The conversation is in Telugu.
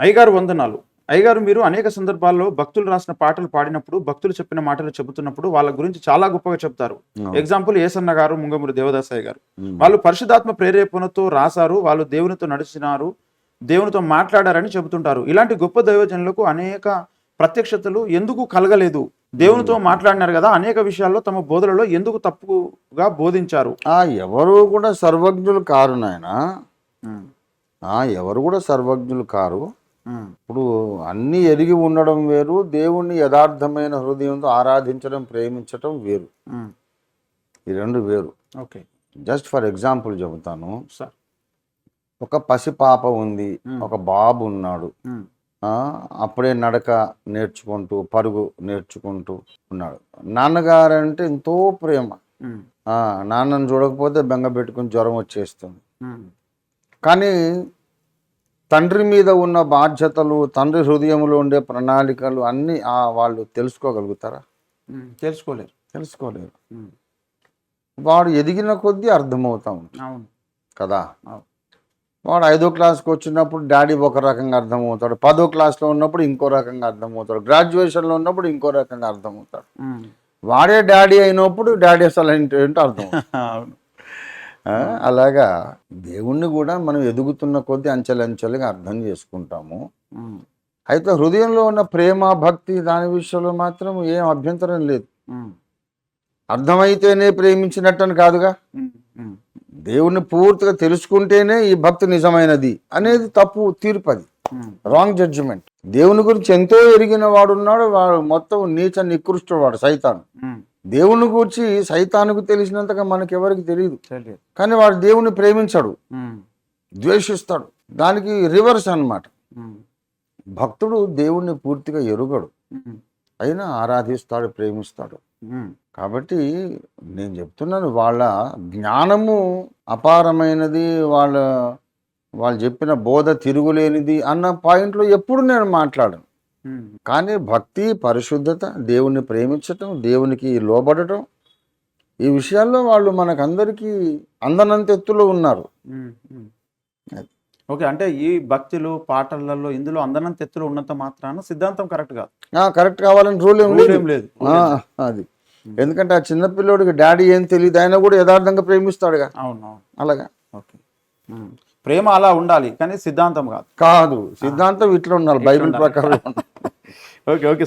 అయ్యగారు వందనాలు. అయ్యగారు మీరు అనేక సందర్భాల్లో భక్తులు రాసిన పాటలు పాడినప్పుడు భక్తులు చెప్పిన మాటలు చెబుతున్నప్పుడు వాళ్ళ గురించి చాలా గొప్పగా చెప్తారు. ఎగ్జాంపుల్ ఏసన్న గారు ముంగమూరి దేవదాసయ్య గారు వాళ్ళు పరిశుధాత్మ ప్రేరేపణతో రాశారు వాళ్ళు దేవునితో నడిచినారు దేవునితో మాట్లాడారని చెబుతుంటారు. ఇలాంటి గొప్ప దైవజనులకు అనేక ప్రత్యక్షతలు ఎందుకు కలగలేదు? దేవునితో మాట్లాడినారు కదా అనేక విషయాల్లో తమ బోధనలో ఎందుకు తప్పుగా బోధించారు? ఆ ఎవరు కూడా సర్వజ్ఞులు కారు నాయన. ఆ ఎవరు కూడా సర్వజ్ఞులు కారు. ఇప్పుడు అన్ని ఎరిగి ఉండడం వేరు దేవుణ్ణి యథార్థమైన హృదయంతో ఆరాధించడం ప్రేమించడం వేరు. ఈ రెండు వేరు. ఓకే. జస్ట్ ఫర్ ఎగ్జాంపుల్ చెబుతాను. సార్. ఒక పసిపాప ఉంది ఒక బాబు ఉన్నాడు. అప్పుడే నడక నేర్చుకుంటూ పరుగు నేర్చుకుంటూ ఉన్నాడు. నాన్నగారు అంటే ఎంతో ప్రేమ. నాన్నను చూడకపోతే బెంగ పెట్టుకుని జ్వరం వచ్చేస్తుంది. కానీ తండ్రి మీద ఉన్న బాధ్యతలు తండ్రి హృదయంలో ఉండే ప్రణాళికలు అన్నీ ఆ వాళ్ళు తెలుసుకోగలుగుతారా? తెలుసుకోలేరు. తెలుసుకోలేరు. వాడు ఎదిగిన కొద్దీ అర్థమవుతా అవును. కదా. వాడు ఐదో క్లాస్కి వచ్చినప్పుడు డాడీ ఒక రకంగా అర్థమవుతాడు. పదో క్లాస్లో ఉన్నప్పుడు ఇంకో రకంగా అర్థమవుతాడు. గ్రాడ్యుయేషన్లో ఉన్నప్పుడు ఇంకో రకంగా అర్థమవుతాడు. వాడే డాడీ అయినప్పుడు డాడీ అసలు ఏంటో అర్థం అవును. అలాగా దేవుణ్ణి కూడా మనం ఎదుగుతున్న కొద్దీ అంచెలంచెలుగా అర్థం చేసుకుంటాము. అయితే హృదయంలో ఉన్న ప్రేమ భక్తి దాని విషయంలో మాత్రం ఏం అభ్యంతరం లేదు. అర్థమైతేనే ప్రేమించినట్టని కాదుగా? దేవుణ్ణి పూర్తిగా తెలుసుకుంటేనే ఈ భక్తి నిజమైనది అనేది తప్పు తీర్పు అది. రాంగ్ జడ్జిమెంట్ దేవుని గురించి ఎంతో ఎరిగిన వాడున్నాడు వాడు మొత్తం నీచ నికృష్టుడు వాడు సైతాను. దేవుని గురించి సైతానికి తెలిసినంతగా మనకెవరికి తెలియదు తెలియదు కానీ వాడు దేవుని ప్రేమించాడు. ద్వేషిస్తాడు. దానికి రివర్స్ అన్నమాట. భక్తుడు దేవుణ్ణి పూర్తిగా ఎరుగడు. అయినా ఆరాధిస్తాడు ప్రేమిస్తాడు. కాబట్టి నేను చెప్తున్నాను వాళ్ళ జ్ఞానము అపారమైనది వాళ్ళ వాళ్ళు చెప్పిన బోధ తిరుగులేనిది అన్న పాయింట్లో ఎప్పుడు నేను మాట్లాడను. కానీ భక్తి పరిశుద్ధత దేవుణ్ణి ప్రేమించటం దేవునికి లోబడటం ఈ విషయాల్లో వాళ్ళు మనకందరికీ అందనంత ఎత్తులో ఉన్నారు ఓకే అంటే ఈ భక్తులు పాటలలో ఇందులో అందనంత ఎత్తులో ఉన్నంత మాత్రాన సిద్ధాంతం కరెక్ట్ కాదు. కరెక్ట్ కావాలని రూల్ ఏం రూల్ లేదు. ఏం లేదు. ఆ, అది. ఎందుకంటే ఆ చిన్న పిల్లోడికి డాడీ ఏం తెలియదు ఆయన కూడా యథార్థంగా ప్రేమిస్తాడుగా. అవును అవును అలాగా. ఓకే. ప్రేమ అలా ఉండాలి కానీ సిద్ధాంతం కాదు. కాదు సిద్ధాంతం ఇట్లా ఉండాలి బైబిల్ ప్రకారం. Okay okay.